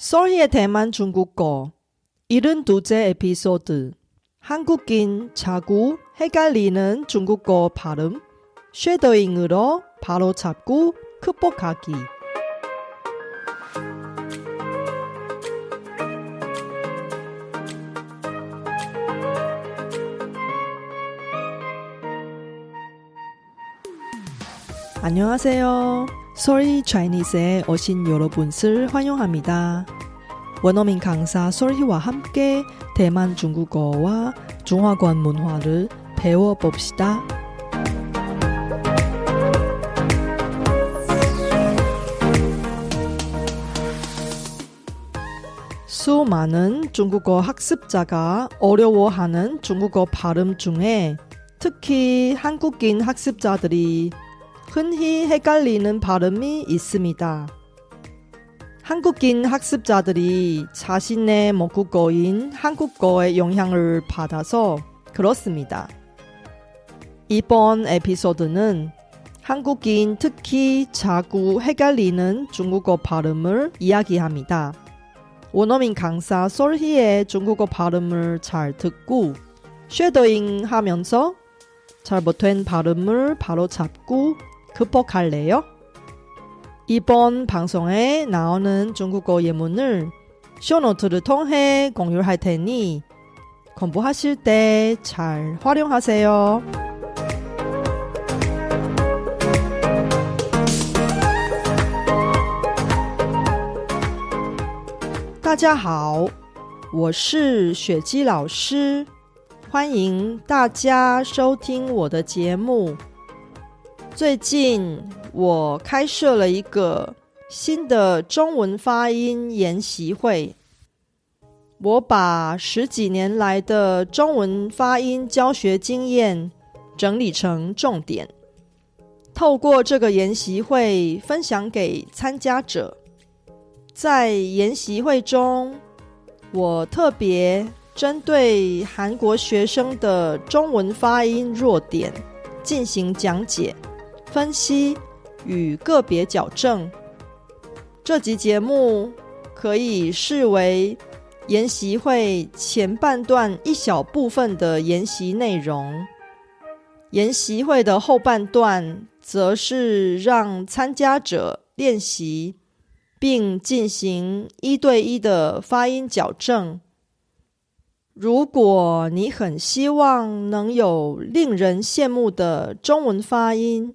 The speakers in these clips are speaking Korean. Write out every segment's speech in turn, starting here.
썰희의 대만 중국어 72째 에피소드 한국인 자꾸 헷갈리는 중국어 발음 쉐더잉으로 바로 잡고 극복하기 안녕하세요. 솔희 차이니스에 오신 여러분을 환영합니다. 원어민 강사 솔희와 함께 대만 중국어와 중화권 문화를 배워봅시다. 수많은 중국어 학습자가 어려워하는 중국어 발음 중에 특히 한국인 학습자들이 흔히 헷갈리는 발음이 있습니다. 한국인 학습자들이 자신의 모국어인 한국어의 영향을 받아서 그렇습니다. 이번 에피소드는 한국인 특히 자꾸 헷갈리는 중국어 발음을 이야기합니다. 원어민 강사 솔희의 중국어 발음을 잘 듣고 쉐더잉 하면서 잘못된 발음을 바로 잡고 극복할래요? 이번 방송에 나오는 중국어 예문을 쇼노트를 통해 공유할 테니 공부하실 때 잘 활용하세요. 大家好，我是雪姬老师，欢迎大家收听我的节目。 最近我开设了一个新的中文发音研习会，我把十几年来的中文发音教学经验整理成重点，透过这个研习会分享给参加者。在研习会中，我特别针对韩国学生的中文发音弱点进行讲解、分析与个别矫正。这集节目可以视为研习会前半段一小部分的研习内容，研习会的后半段则是让参加者练习。并进行一对一的发音矫正。如果你很希望能有令人羡慕的中文发音，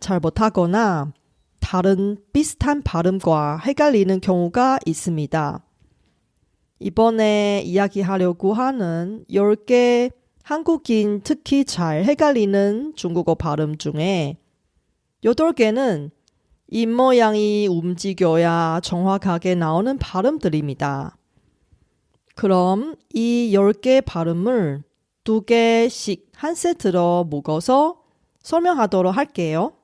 잘 못하거나 다른 비슷한 발음과 헷갈리는 경우가 있습니다. 이번에 이야기하려고 하는 10개 한국인 특히 잘 헷갈리는 중국어 발음 중에 8개는 입모양이 움직여야 정확하게 나오는 발음들입니다. 그럼 이 10개 발음을 두 개씩 한 세트로 묶어서 설명하도록 할게요.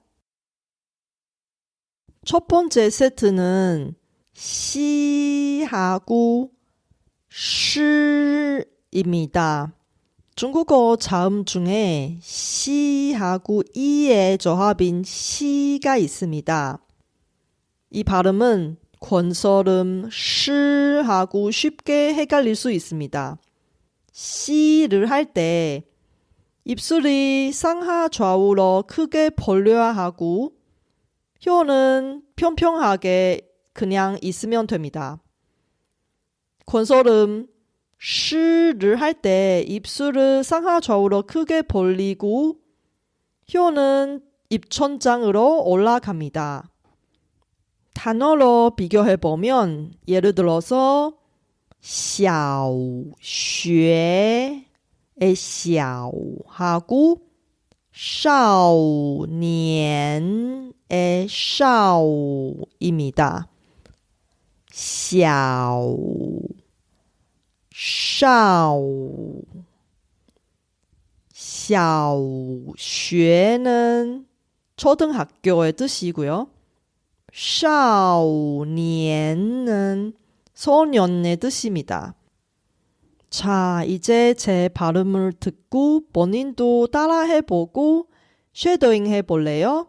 첫 번째 세트는 시하고 시입니다. 중국어 자음 중에 시하고 이의 조합인 시가 있습니다. 이 발음은 권설음 시하고 쉽게 헷갈릴 수 있습니다. 시를 할 때 입술이 상하 좌우로 크게 벌려야 하고 혀는 평평하게 그냥 있으면 됩니다. 권설음 시를 할 때 입술을 상하 좌우로 크게 벌리고 혀는 입천장으로 올라갑니다. 단어로 비교해 보면 예를 들어서 小学의 小하고 少年 에샤오입니다. 샤오 샤오 샤오 쉐는 초등학교의 뜻이고요. 샤오년은 소년의 뜻입니다. 자, 이제 제 발음을 듣고 본인도 따라해보고 쉐도잉 해볼래요?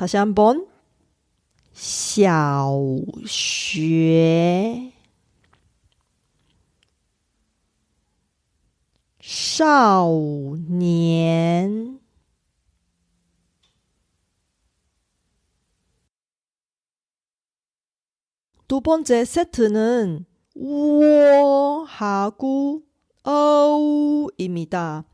다시 한번 小学少年 두 번째 세트는 우어하고 어우입니다.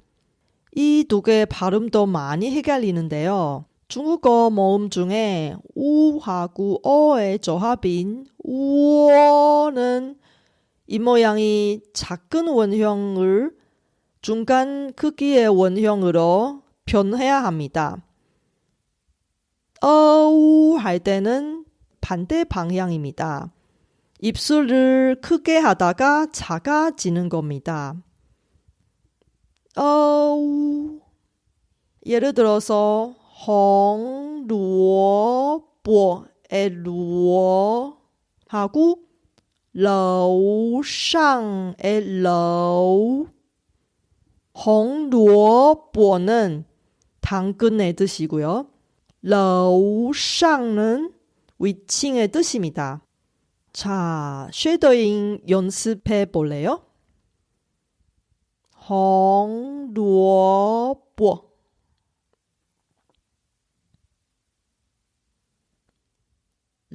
이 두 개의 발음도 많이 헷갈리는데요. 중국어 모음 중에 우하고 어의 조합인 우어는 이 모양이 작은 원형을 중간 크기의 원형으로 변해야 합니다. 어우 할 때는 반대 방향입니다. 입술을 크게 하다가 작아지는 겁니다. 어우 예를 들어서 홍루어보 에루어하고 러상 에러 홍루어보는 당근의 뜻이고요. 러상은 위층의 뜻입니다. 자, 쉐더잉 연습해 볼래요? 홍루어보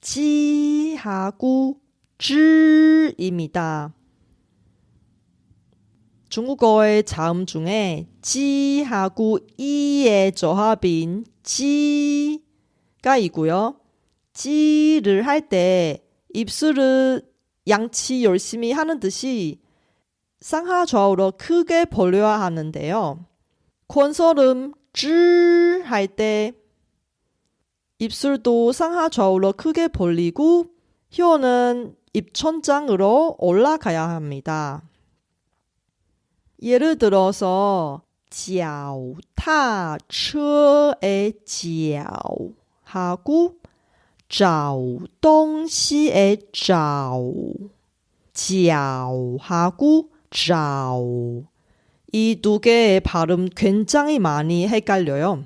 지하고 즈입니다. 중국어의 자음 중에 지하고 이의 조합인 지가 있고요. 지를 할 때 입술을 양치 열심히 하는 듯이 쌍하 좌우로 크게 벌려야 하는데요. 콘솔음 쯔할때 입술도 상하 좌우로 크게 벌리고 혀는 입천장으로 올라가야 합니다. 예를 들어서 脚踏车의 脚 하고 找东西의 找脚 하고 找이 두 개의 발음 굉장히 많이 헷갈려요.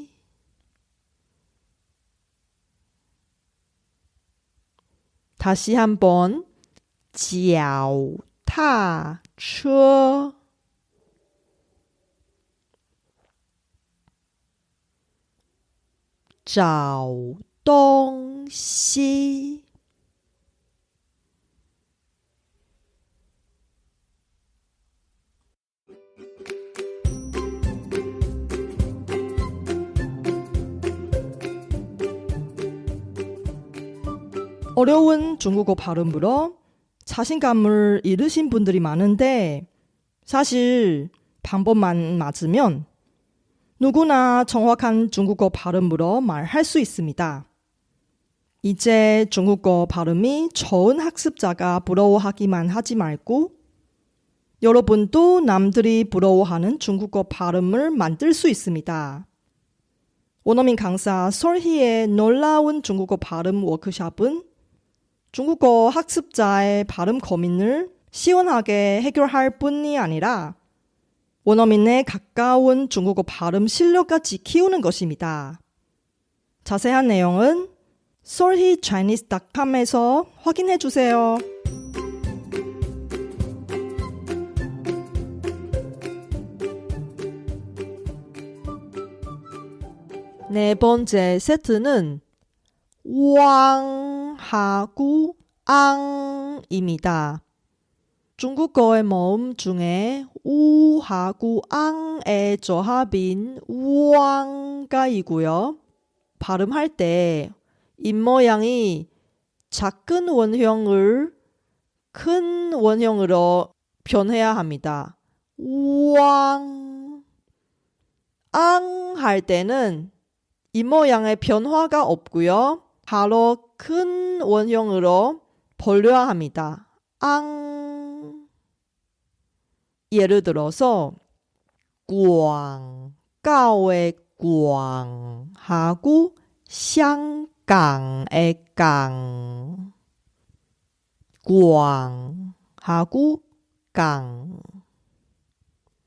다시 한번 脚踏车 找东西 어려운 중국어 발음으로 자신감을 잃으신 분들이 많은데 사실 방법만 맞으면 누구나 정확한 중국어 발음으로 말할 수 있습니다. 이제 중국어 발음이 좋은 학습자가 부러워하기만 하지 말고 여러분도 남들이 부러워하는 중국어 발음을 만들 수 있습니다. 원어민 강사 설희의 놀라운 중국어 발음 워크샵은 중국어 학습자의 발음 고민을 시원하게 해결할 뿐이 아니라 원어민의 가까운 중국어 발음 실력까지 키우는 것입니다. 자세한 내용은 solhichinese.com에서 확인해 주세요. 네 번째 세트는 왕 하고 앙입니다. 중국어의 모음 중에 우하고 앙의 조합인 왕가 이고요. 발음할 때 입모양이 작은 원형을 큰 원형으로 변해야 합니다. 왕, 앙 할 때는 입모양의 변화가 없고요. 바로 큰 원형으로 벌려야 합니다. 앙. 예를 들어서 광가오의 광하고 샹강의 강 광하고 강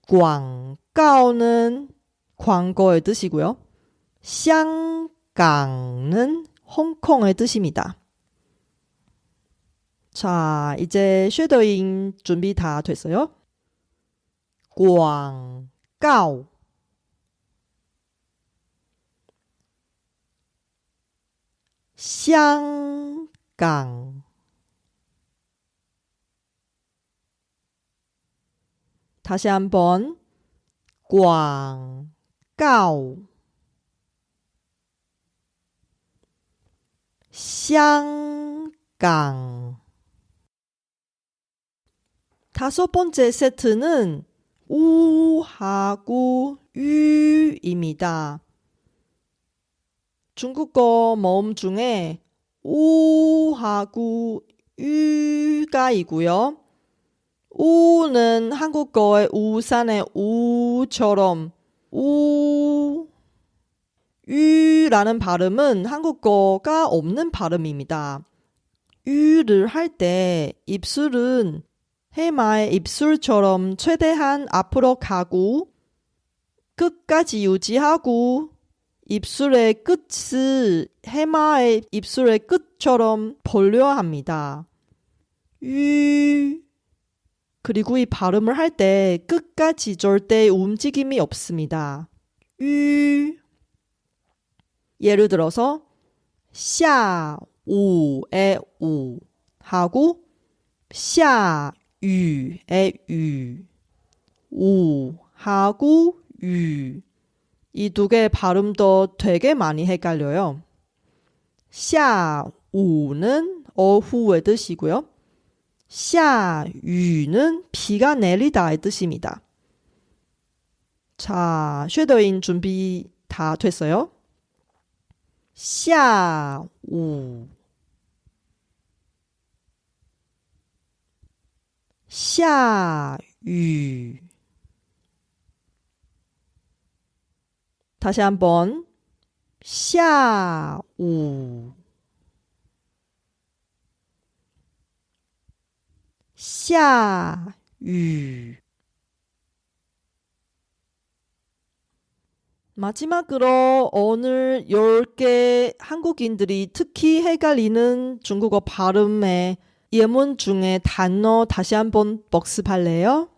광가오는 광고의 뜻이고요. 샹강은 홍콩의 뜻입니다. 자, 이제 쉐더잉 준비 다 됐어요? 广告 香港 다시 한번 广告 香港 다섯 번째 세트는 우하고 유입니다. 중국어 모음 중에 우하고 유가 있고요. 우는 한국어의 우산의 우처럼 우 유라는 발음은 한국어가 없는 발음입니다. 유를 할 때 입술은 해마의 입술처럼 최대한 앞으로 가고 끝까지 유지하고 입술의 끝을 해마의 입술의 끝처럼 벌려야 합니다. 유 그리고 이 발음을 할 때 끝까지 절대 움직임이 없습니다. 유 예를 들어서 샤우의 우 하고 샤유의 유 우하고 유 이 두 개의 발음도 되게 많이 헷갈려요. 샤우는 어후의 뜻이고요. 샤유는 비가 내리다의 뜻입니다. 자, 쉐더인 준비 다 됐어요? 下午下雨 다시 한번 下午下雨 마지막으로 오늘 10개 한국인들이 특히 헷갈리는 중국어 발음의 예문 중에 단어 다시 한번 복습할래요?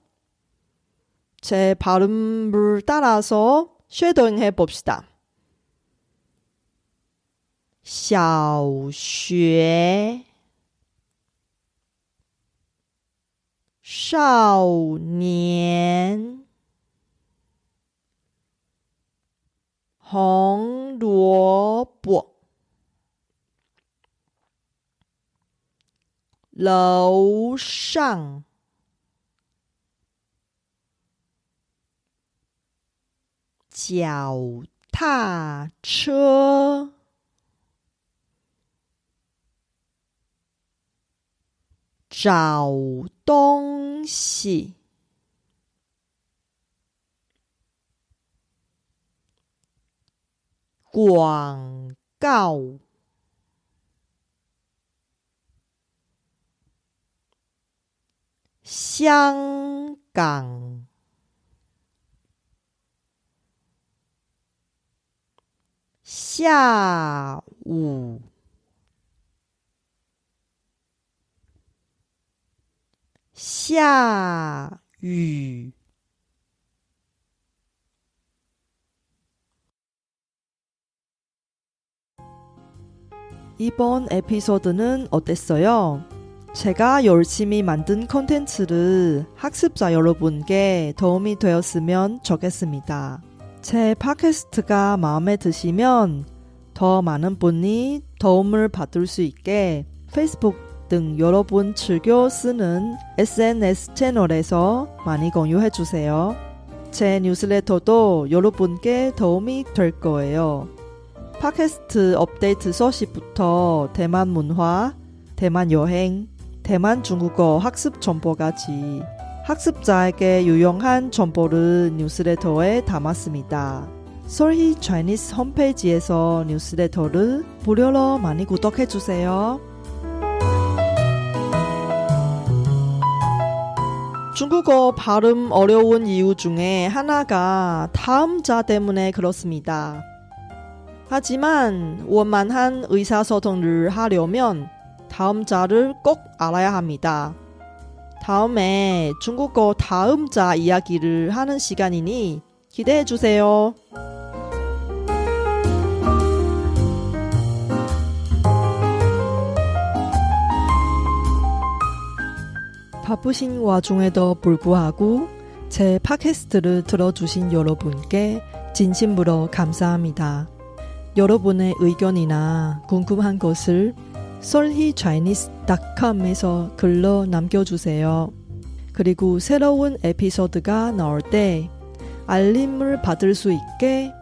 제 발음을 따라서 쉐도잉 해봅시다. 小学少年 红萝卜，楼上，脚踏车，找东西，广告。香港，下午，下雨。 이번 에피소드는 어땠어요 제가 열심히 만든 콘텐츠를 학습자 여러분께 도움이 되었으면 좋겠습니다. 제 팟캐스트가 마음에 드시면 더 많은 분이 도움을 받을 수 있게 페이스북 등 여러분 즐겨 쓰는 SNS 채널에서 많이 공유해 주세요. 제 뉴스레터도 여러분께 도움이 될 거예요. 팟캐스트 업데이트 소식부터 대만 문화, 대만 여행, 대만 중국어 학습 정보까지 학습자에게 유용한 정보를 뉴스레터에 담았습니다. 솔희 차이니스 홈페이지에서 뉴스레터를 무료로 많이 구독해 주세요. 중국어 발음 어려운 이유 중에 하나가 다음자 때문에 그렇습니다. 하지만 원만한 의사소통을 하려면 다음자를 꼭 알아야 합니다. 다음에 중국어 다음자 이야기를 하는 시간이니 기대해 주세요. 바쁘신 와중에도 불구하고 제 팟캐스트를 들어주신 여러분께 진심으로 감사합니다. 여러분의 의견이나 궁금한 것을 solhichinese.com에서 글로 남겨주세요. 그리고 새로운 에피소드가 나올 때 알림을 받을 수 있게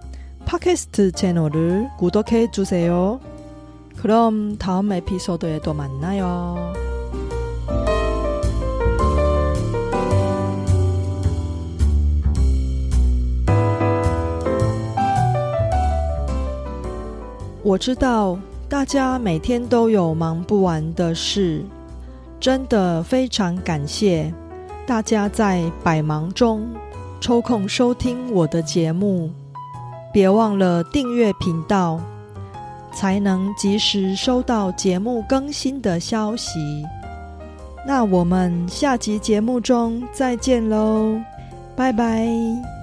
팟캐스트 채널을 구독해 주세요. 그럼 다음 에피소드에도 만나요. 我知道大家每天都有忙不完的事，真的非常感谢大家在百忙中抽空收听我的节目。别忘了订阅频道，才能及时收到节目更新的消息。那我们下集节目中再见喽，拜拜。